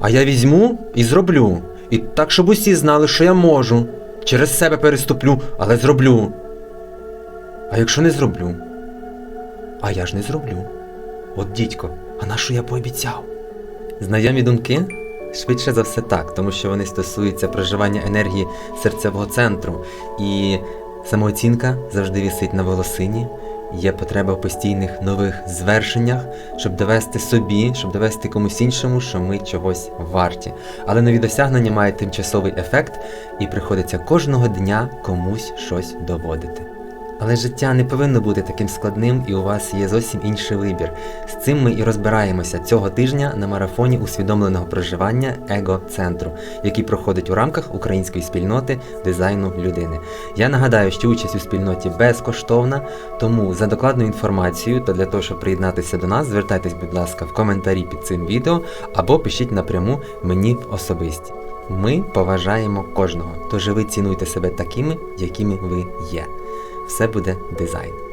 А я візьму і зроблю. І так, щоб усі знали, що я можу. Через себе переступлю, але зроблю. А якщо не зроблю? А я ж не зроблю. От дідько, а на що я пообіцяв? Знайомі думки? Швидше за все так, тому що вони стосуються проживання енергії серцевого центру. І самооцінка завжди вісить на волосині. Є потреба в постійних нових звершеннях, щоб довести собі, щоб довести комусь іншому, що ми чогось варті. Але нові досягнення мають тимчасовий ефект, і приходиться кожного дня комусь щось доводити. Але життя не повинно бути таким складним, і у вас є зовсім інший вибір. З цим ми і розбираємося цього тижня на марафоні усвідомленого проживання его-центру, який проходить у рамках української спільноти дизайну людини. Я нагадаю, що участь у спільноті безкоштовна, тому за докладною інформацією та для того, щоб приєднатися до нас, звертайтесь, будь ласка, в коментарі під цим відео або пишіть напряму мені в особисті. Ми поважаємо кожного, тож ви цінуйте себе такими, якими ви є. Все буде дизайн.